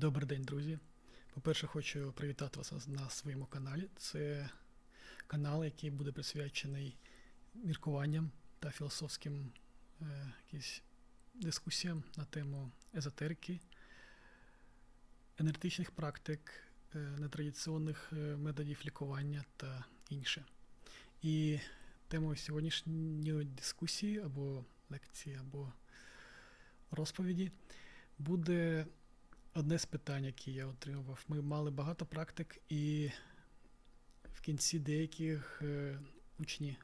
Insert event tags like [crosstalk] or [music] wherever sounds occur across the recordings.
Добрий день, друзі. По-перше, хочу привітати вас на своєму каналі. Це канал, який буде присвячений міркуванням та філософським е, якісь дискусіям на тему езотерики, енергетичних практик, е, нетрадиційних е, методів лікування та інше. І темою сьогоднішньої дискусії або лекції, або розповіді буде одне з питань, які я отримував. Ми мали багато практик, і в кінці деяких е, учні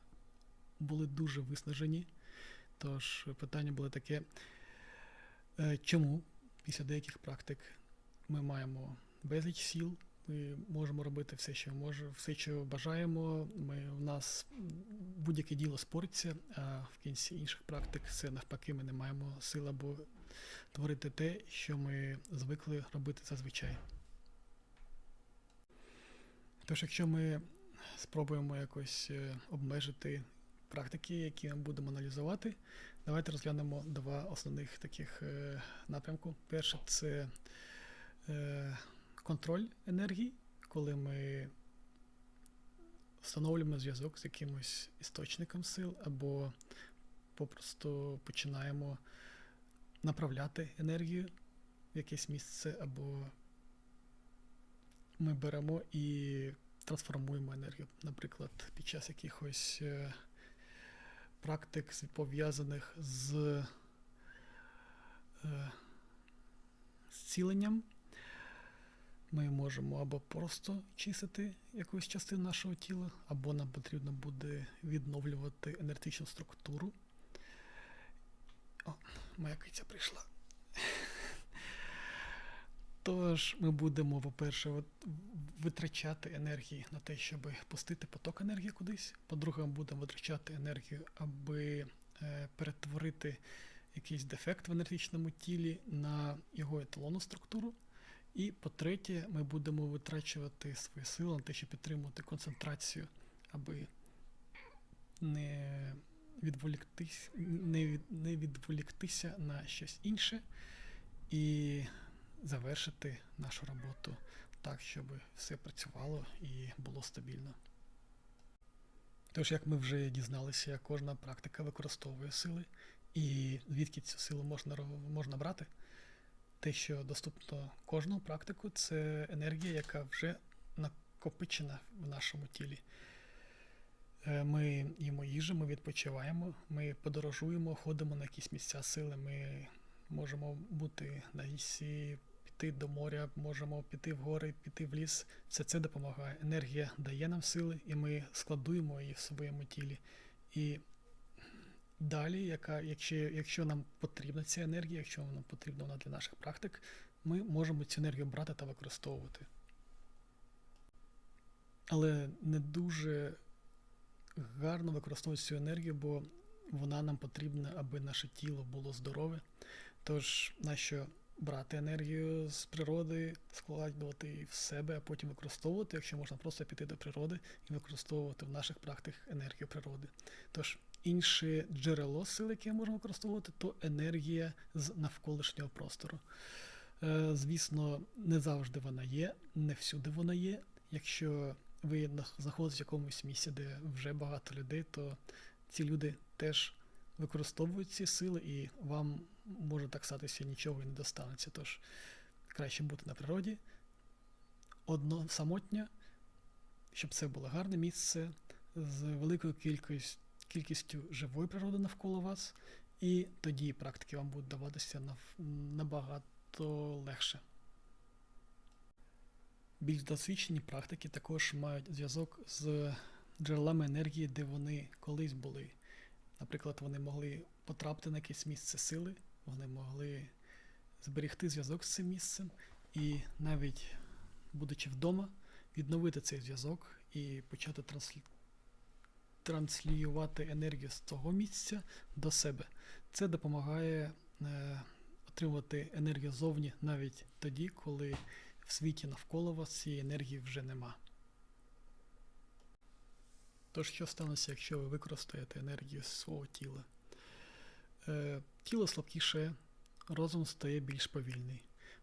були дуже виснажені. Тож питання було таке, е, чому після деяких практик ми маємо безліч сіл, ми можемо робити все, що можемо, все, що бажаємо. Ми, У нас будь-яке діло спориться, а в кінці інших практик це навпаки, ми не маємо сил або творити те, що ми звикли робити зазвичай. Тож, якщо ми спробуємо якось е, обмежити практики, які ми будемо аналізувати, давайте розглянемо два основних таких е, напрямку. Перше це е, контроль енергії, коли ми встановлюємо зв'язок з якимось істочником сил, або попросту починаємо направляти енергію в якесь місце, або ми беремо і трансформуємо енергію. Наприклад, під час якихось е, практик, пов'язаних з е, зціленням, ми можемо або просто чистити якусь частину нашого тіла, або нам потрібно буде відновлювати енергетичну структуру. Моя киця прийшла. Тож ми будемо, по-перше, витрачати енергії на те, щоб пустити поток енергії кудись. По-друге, ми будемо витрачати енергію, аби е, перетворити якийсь дефект в енергетичному тілі на його еталонну структуру. І по-третє, ми будемо витрачувати свої сили на те, щоб підтримувати концентрацію, аби не відволіктись, не, від, не відволіктися на щось інше і завершити нашу роботу так, щоб все працювало і було стабільно. Тож, як ми вже дізналися, кожна практика використовує сили, і звідки цю силу можна, можна брати, те, що доступно кожному практику, це енергія, яка вже накопичена в нашому тілі. Е, Ми їмо їжу, ми відпочиваємо, ми подорожуємо, ходимо на якісь місця сили, ми можемо бути на лісі, піти до моря, можемо піти в гори, піти в ліс. Все це допомагає. Енергія дає нам сили, і ми складуємо її в своєму тілі. І далі, яка, якщо, якщо нам потрібна ця енергія, якщо нам потрібна вона для наших практик, ми можемо цю енергію брати та використовувати. Але не дуже гарно використовувати цю енергію, бо вона нам потрібна, аби наше тіло було здорове. Тож, нащо брати енергію з природи, складувати в себе, а потім використовувати, якщо можна просто піти до природи і використовувати в наших практиках енергію природи. Тож, інше джерело сили, яке можемо використовувати, то енергія з навколишнього простору. Е, Звісно, не завжди вона є, не всюди вона є. Якщо ви знаходитесь в якомусь місці, де вже багато людей, то ці люди теж використовують ці сили, і вам може так статися нічого і не достанеться. Тож краще бути на природі, одно самотньо, щоб це було гарне місце з великою кількістю, кількістю живої природи навколо вас, і тоді практики вам будуть даватися набагато легше. Більш досвідчені практики також мають зв'язок з джерелами енергії, де вони колись були. Наприклад, вони могли потрапити на якесь місце сили, вони могли зберегти зв'язок з цим місцем і навіть будучи вдома, відновити цей зв'язок і почати транслі... транслювати енергію з того місця до себе. Це допомагає е, отримувати енергію зовні навіть тоді, коли в світі навколо вас цієї енергії вже нема. Тож, що станеться, якщо ви використаєте енергію з свого тіла? Е, тіло слабкіше, розум стає більш повільний.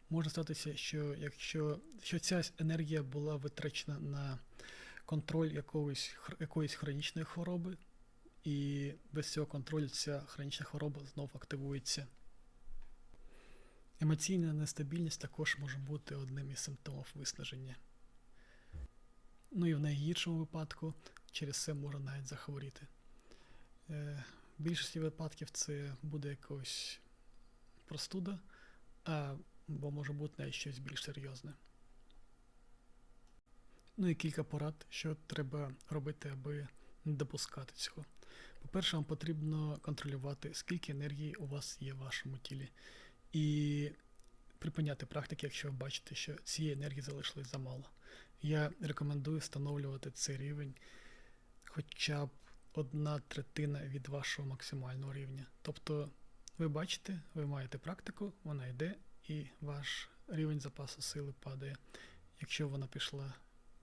може статися, що якщо що ця енергія була витрачена на контроль якоїсь, якоїсь хронічної хвороби, і без цього контролю ця хронічна хвороба знов активується. Емоційна нестабільність також може бути одним із симптомів виснаження. Ну і в найгіршому випадку через це можна навіть захворіти. Е, В більшості випадків це буде якась простуда, або може бути навіть щось більш серйозне. Ну і кілька порад, що треба робити, аби не допускати цього. По-перше, вам потрібно контролювати, скільки енергії у вас є в вашому тілі, і припиняти практики, якщо ви бачите, що цієї енергії залишилось замало. Я рекомендую встановлювати цей рівень хоча б одна третина від вашого максимального рівня. Тобто, ви бачите, ви маєте практику, вона йде, і ваш рівень запасу сили падає. Якщо вона пішла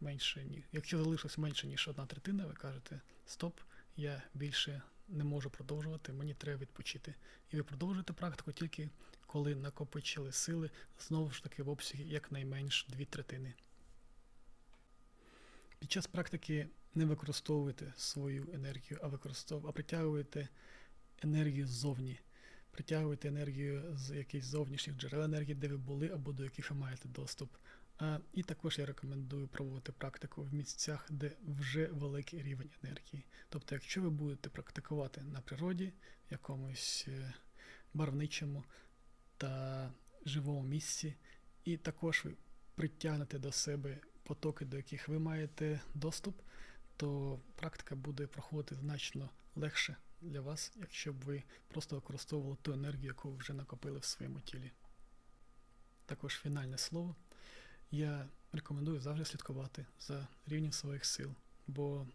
менше, ні. Якщо залишилось менше, ніж одна третина, ви кажете стоп, я більше не можу продовжувати, мені треба відпочити. І ви продовжуєте практику тільки коли накопичили сили, знову ж таки в обсягі якнайменш дві третини. Під час практики не використовуйте свою енергію, а використов... а притягуєте енергію ззовні. Притягуйте енергію з якихось зовнішніх джерел енергії, де ви були або до яких ви маєте доступ. А, і також я рекомендую проводити практику в місцях, де вже великий рівень енергії. Тобто, якщо ви будете практикувати на природі, в якомусь е, барвничому та живому місці, і також ви притягнете до себе потоки, до яких ви маєте доступ, то практика буде проходити значно легше для вас, якщо б ви просто використовували ту енергію, яку ви вже накопили в своєму тілі. Також фінальне слово. Я рекомендую завжди слідкувати за рівнем своїх сил, бо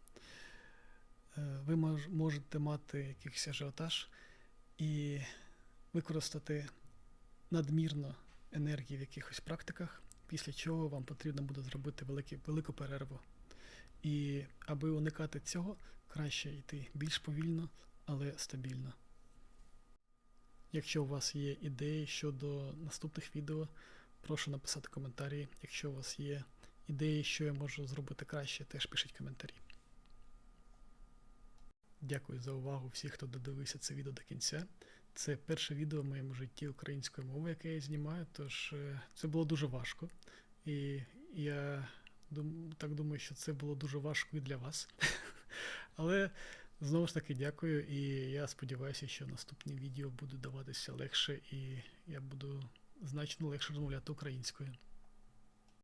е, ви можете мати якийсь ажіотаж і використати надмірно енергії в якихось практиках, після чого вам потрібно буде зробити великі, велику перерву. І аби уникати цього, краще йти більш повільно, але стабільно. Якщо у вас є ідеї щодо наступних відео, прошу написати коментарі. Якщо у вас є ідеї, що я можу зробити краще, теж пишіть коментарі. Дякую за увагу всіх, хто додивився це відео до кінця. Це перше відео в моєму житті української мови, яке я знімаю, тож е, це було дуже важко. І я так думаю, що це було дуже важко і для вас. [laughs] Але знову ж таки дякую, і я сподіваюся, що наступні відео будуть даватися легше, і я буду значно легше розмовляти українською.